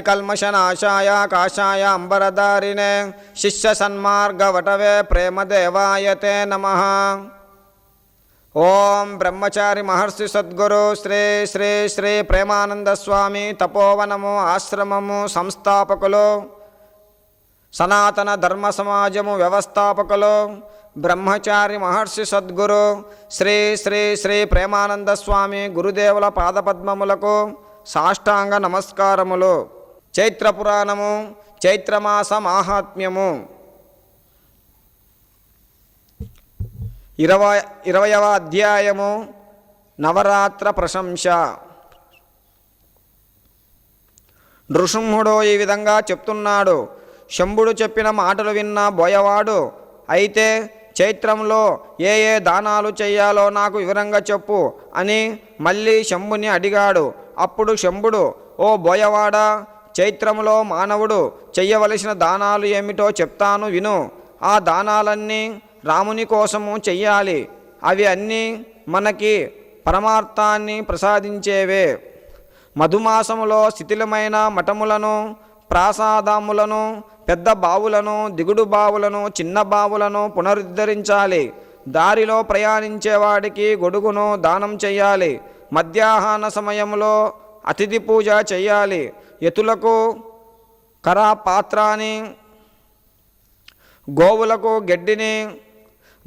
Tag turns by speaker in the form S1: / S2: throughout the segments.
S1: కల్మషనాశాయ కాషాయ అంబరదారిణే శిష్య సన్మార్గవటవే ప్రేమదేవాయతే నమ ఓం బ్రహ్మచారి మహర్షి సద్గురు శ్రీ శ్రీ శ్రీ ప్రేమానంద స్వామి తపోవనము ఆశ్రమము సంస్థాపకులు సనాతన ధర్మ సమాజము వ్యవస్థాపకులు బ్రహ్మచారి మహర్షి సద్గురు శ్రీ శ్రీ శ్రీ ప్రేమానంద స్వామి గురుదేవుల పాదపద్మములకు సాష్టాంగ నమస్కారములు చైత్ర పురాణము చైత్రమాస మాహాత్మ్యము ఇరవై ఇరవయవ అధ్యాయము నవరాత్ర ప్రశంస. నృసింహుడు ఈ విధంగా చెప్తున్నాడు. శంభుడు చెప్పిన మాటలు విన్న బోయవాడు అయితే చైత్రంలో ఏ ఏ దానాలు చేయాలో నాకు వివరంగా చెప్పు అని మళ్ళీ శంభుని అడిగాడు. అప్పుడు శంభుడు ఓ బోయవాడా చైత్రములో మానవుడు చెయ్యవలసిన దానాలు ఏమిటో చెప్తాను విను. ఆ దానాలన్నీ రాముని కోసము చెయ్యాలి. అవి అన్నీ మనకి పరమార్థాన్ని ప్రసాదించేవే. మధుమాసములో శిథిలమైన మఠములను ప్రాసాదములను పెద్ద బావులను దిగుడు బావులను చిన్న బావులను పునరుద్ధరించాలి. దారిలో ప్రయాణించేవాడికి గొడుగును దానం చేయాలి మధ్యాహ్న సమయంలో అతిథి పూజ చేయాలి ఎతులకు కరపాత్రాని గోవులకు గడ్డిని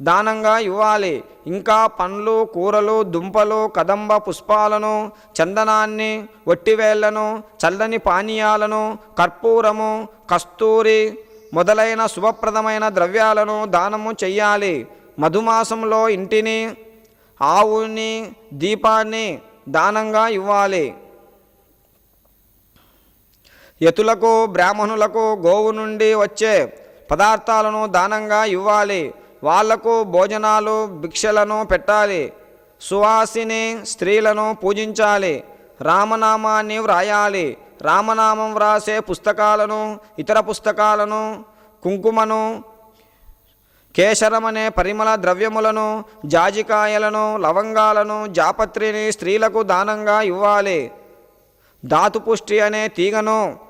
S1: దానంగా ఇవ్వాలి. ఇంకా పండ్లు కూరలు దుంపలు కదంబ పుష్పాలను చందనాన్ని ఒట్టివేళ్ళను చల్లని పానీయాలను కర్పూరము కస్తూరి మొదలైన శుభప్రదమైన ద్రవ్యాలను దానము చెయ్యాలి. మధుమాసంలో ఇంటిని ఆవుని దీపాన్ని దానంగా ఇవ్వాలి. యతులకు బ్రాహ్మణులకు గోవు నుండి వచ్చే పదార్థాలను దానంగా ఇవ్వాలి. వాళ్ళకు భోజనాలు భిక్షలను పెట్టాలి. సువాసిని స్త్రీలను పూజించాలి. రామనామాన్ని వ్రాయాలి. రామనామం వ్రాసే పుస్తకాలను ఇతర పుస్తకాలను కుంకుమను కేశరమనే పరిమళ ద్రవ్యములను జాజికాయలను లవంగాలను జాపత్రిని స్త్రీలకు దానంగా ఇవ్వాలి. ధాతుపుష్టి అనే తీగను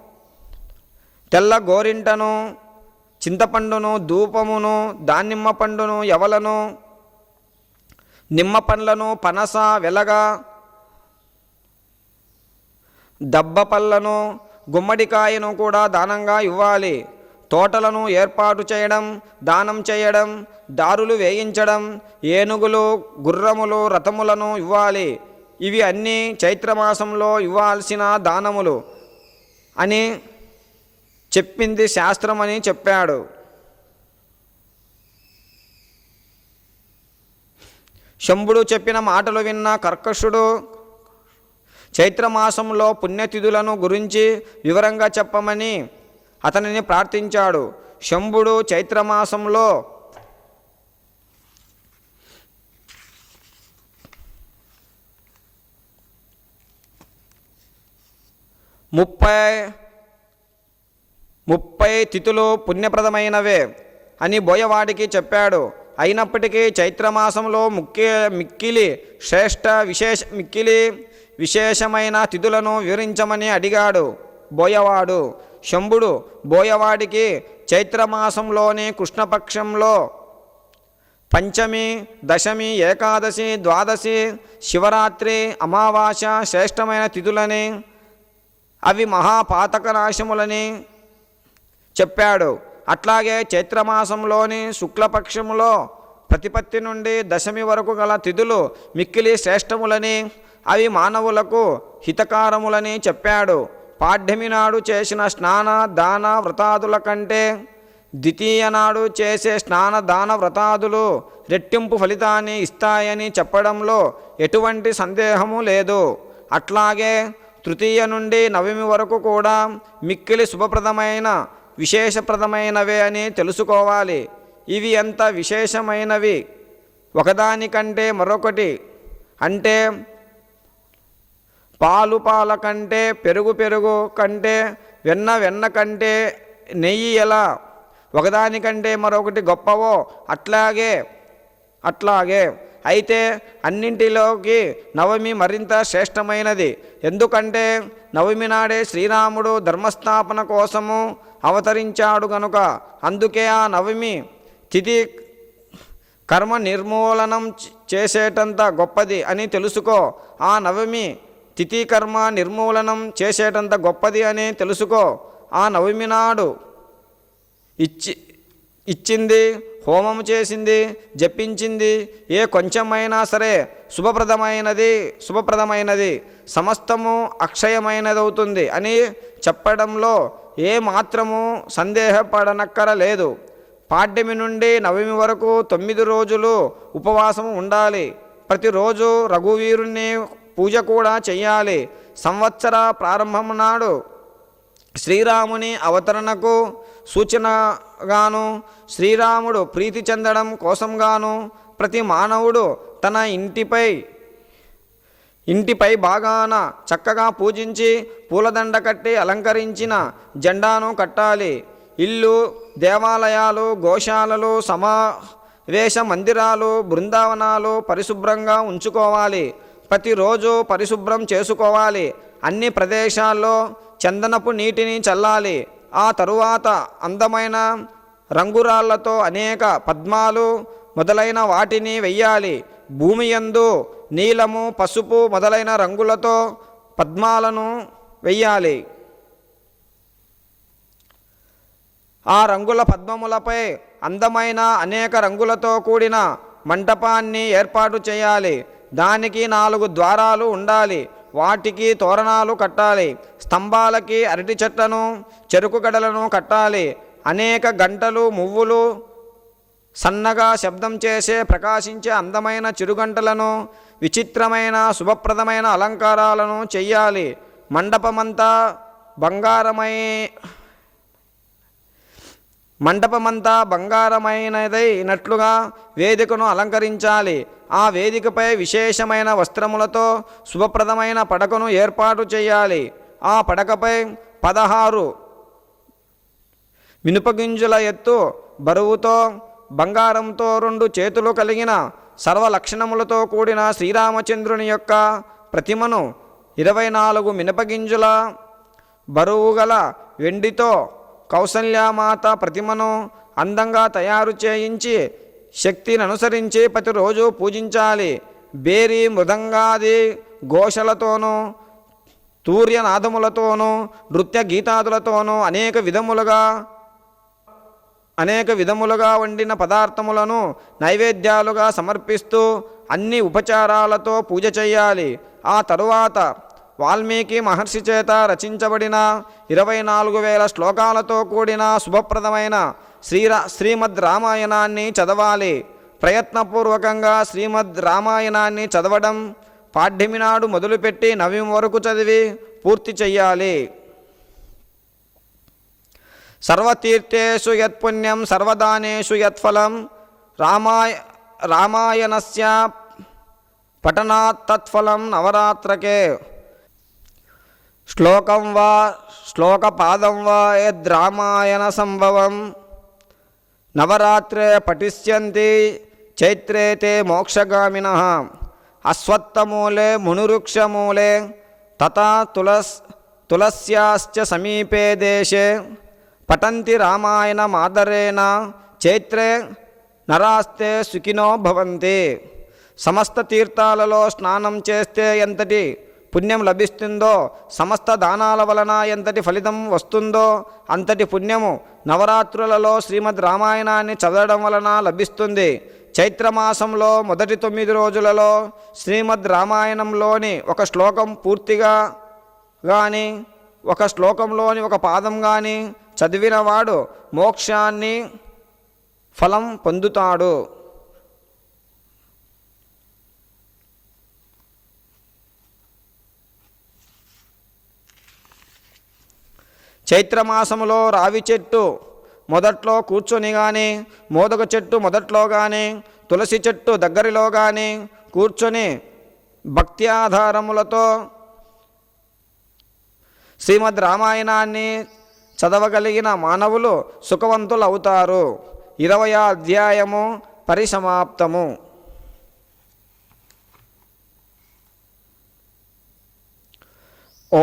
S1: తెల్ల గోరింటను చింతపండును ధూపమును దానిమ్మ పండును ఎవలను? నిమ్మ పండ్లను పనస వెలగ దబ్బ పళ్ళను గుమ్మడికాయను కూడా దానంగా ఇవ్వాలి. తోటలను ఏర్పాటు చేయడం దానం చేయడం దారులు వేయించడం ఏనుగులు గుర్రములు రథములను ఇవ్వాలి. ఇవి అన్నీ చైత్రమాసంలో ఇవ్వాల్సిన దానములు అని చెప్పింది శాస్త్రమని చెప్పాడు. శంభుడు చెప్పిన మాటలు విన్న కర్కశుడు చైత్రమాసంలో పుణ్యతిథులను గురించి వివరంగా చెప్పమని అతనిని ప్రార్థించాడు. శంభుడు చైత్రమాసంలో ముప్పై ముప్పై తిథులు పుణ్యప్రదమైనవే అని బోయవాడికి చెప్పాడు. అయినప్పటికీ చైత్రమాసంలో ముఖ్య మిక్కిలి శ్రేష్ఠ విశేష మిక్కిలి విశేషమైన తిథులను వివరించమని అడిగాడు బోయవాడు. శంభుడు బోయవాడికి చైత్రమాసంలోని కృష్ణపక్షంలో పంచమి దశమి ఏకాదశి ద్వాదశి శివరాత్రి అమావాస్య శ్రేష్టమైన తిథులని అవి మహాపాతకనాశములని చెప్పాడు. అట్లాగే చైత్రమాసంలోని శుక్లపక్షములో ప్రతిపత్తి నుండి దశమి వరకు గల తిథులు మిక్కిలి శ్రేష్టములని అవి మానవులకు హితకారములని చెప్పాడు. పాడ్యమి నాడు చేసిన స్నాన దాన వ్రతాదుల కంటే ద్వితీయ నాడు చేసే స్నాన దాన వ్రతాదులు రెట్టింపు ఫలితాన్ని ఇస్తాయని చెప్పడంలో ఎటువంటి సందేహము లేదు. అట్లాగే తృతీయ నుండి నవమి వరకు కూడా మిక్కిలి శుభప్రదమైన విశేషప్రదమైనవే అని తెలుసుకోవాలి. ఇవి ఎంత విశేషమైనవి? ఒకదానికంటే మరొకటి అంటే పాలు పాల కంటే పెరుగు పెరుగు కంటే వెన్న వెన్న కంటే నెయ్యి ఎలా? ఒకదానికంటే మరొకటి గొప్పవో? అట్లాగే అట్లాగే. అయితే అన్నింటిలోకి నవమి మరింత శ్రేష్టమైనది. ఎందుకంటే నవమి నాడే శ్రీరాముడు ధర్మస్థాపన కోసము అవతరించాడు గనుక అందుకే ఆ నవమి తిథి కర్మ నిర్మూలనం చేసేటంత గొప్పది అని తెలుసుకో. ఆ నవమి తిథి కర్మ నిర్మూలనం చేసేటంత గొప్పది అని తెలుసుకో. ఆ నవమి నాడు ఇచ్చి ఇచ్చింది హోమం చేసింది జపించింది ఏ కొంచెమైనా సరే శుభప్రదమైనది శుభప్రదమైనది సమస్తము అక్షయమైనదవుతుంది అని చెప్పడంలో ఏ మాత్రము సందేహపడనక్కరలేదు. పాడ్యమి నుండి నవమి వరకు తొమ్మిది రోజులు ఉపవాసం ఉండాలి. ప్రతిరోజు రఘువీరుని పూజ కూడా చేయాలి సంవత్సర ప్రారంభం నాడు శ్రీరాముని అవతరణకు సూచనగాను శ్రీరాముడు ప్రీతి చెందడం కోసంగాను ప్రతి మానవుడు తన ఇంటిపై ఇంటిపై బాగాన చక్కగా పూజించి పూలదండ కట్టి అలంకరించిన జెండాను కట్టాలి. ఇల్లు దేవాలయాలు గోశాలలు సమావేశ మందిరాలు బృందావనాలు పరిశుభ్రంగా ఉంచుకోవాలి. ప్రతిరోజు పరిశుభ్రం చేసుకోవాలి. అన్ని ప్రదేశాల్లో చందనపు నీటిని చల్లాలి. ఆ తరువాత అందమైన రంగురాళ్ళతో అనేక పద్మాలు మొదలైన వాటిని వెయ్యాలి. భూమి యందు నీలము పసుపు మొదలైన రంగులతో పద్మాలను వెయ్యాలి. ఆ రంగుల పద్మములపై అందమైన అనేక రంగులతో కూడిన మంటపాన్ని ఏర్పాటు చేయాలి. దానికి నాలుగు ద్వారాలు ఉండాలి. వాటికి తోరణాలు కట్టాలి. స్తంభాలకి అరటి చెట్లను చెరుకు గడలను కట్టాలి. అనేక గంటలు మువ్వులు సన్నగా శబ్దం చేసే ప్రకాశించే అందమైన చిరుగంటలను విచిత్రమైన శుభప్రదమైన అలంకారాలను చెయ్యాలి. మండపమంతా బంగారమై మండపమంతా బంగారమైనదైనట్లుగా వేదికను అలంకరించాలి. ఆ వేదికపై విశేషమైన వస్త్రములతో శుభప్రదమైన పడకను ఏర్పాటు చేయాలి ఆ పడకపై పదహారు మినుపగింజల ఎత్తు బరువుతో బంగారంతో రెండు చేతులు కలిగిన సర్వలక్షణములతో కూడిన శ్రీరామచంద్రుని యొక్క ప్రతిమను ఇరవై నాలుగు మినపగింజల బరువు గల వెండితో కౌసల్యామాత ప్రతిమను అందంగా తయారు చేయించి శక్తిని అనుసరించి ప్రతిరోజు పూజించాలి. బేరి మృదంగాది ఘోషలతోనూ తూర్యనాదములతోనూ నృత్య గీతాదులతోనూ అనేక విధములుగా అనేక విధములుగా వండిన పదార్థములను నైవేద్యాలుగా సమర్పిస్తూ అన్ని ఉపచారాలతో పూజ చేయాలి ఆ తరువాత వాల్మీకి మహర్షి చేత రచించబడిన ఇరవై నాలుగు వేల శ్లోకాలతో కూడిన శుభప్రదమైన శ్రీరా శ్రీమద్ రామాయణాన్ని చదవాలి. ప్రయత్నపూర్వకంగా శ్రీమద్ రామాయణాన్ని చదవడం పాఠ్యమినాడు మొదలుపెట్టి నవమి వరకు చదివి పూర్తి చెయ్యాలి. సర్వతీర్థేషు యత్పుణ్యం సర్వదానేషు యత్ఫలం రామాయ రామాయణస్య పఠనాత్ తత్ఫలం నవరాత్రకే శ్లోకం వా శ్లోకపాదం వా యద్రామాయణ సంభవం నవరాత్రే పఠిష్యంతి చైత్రే తే మోక్షగామిన అశ్వత్థమూలే మునురుక్షమూలే తథా తులస్ తులస్యాశ్చ సమీపే దేశే పఠంతి రామాయణ మాదరేణ చైత్రే నరాస్తే సుఖినో భవంతి. సమస్త తీర్థాలలో స్నానం చేస్తే ఎంతటి పుణ్యం లభిస్తుందో సమస్త దానాల వలన ఎంతటి ఫలితం వస్తుందో అంతటి పుణ్యము నవరాత్రులలో శ్రీమద్ రామాయణాన్ని చదవడం వలన లభిస్తుంది. చైత్రమాసంలో మొదటి తొమ్మిది రోజులలో శ్రీమద్ రామాయణంలోని ఒక శ్లోకం పూర్తిగా కానీ ఒక శ్లోకంలోని ఒక పాదం కానీ చదివినవాడు మోక్షాన్ని ఫలం పొందుతాడు. చైత్రమాసములో రావి చెట్టు మొదట్లో కూర్చొని కానీ మోదక చెట్టు మొదట్లో కానీ తులసి చెట్టు దగ్గరలో కానీ కూర్చొని భక్తి ఆధారములతో శ్రీమద్ రామాయణాన్ని చదవగలిగిన మానవులు సుఖవంతులవుతారు. ఇరవై అధ్యాయము పరిసమాప్తము. ఓ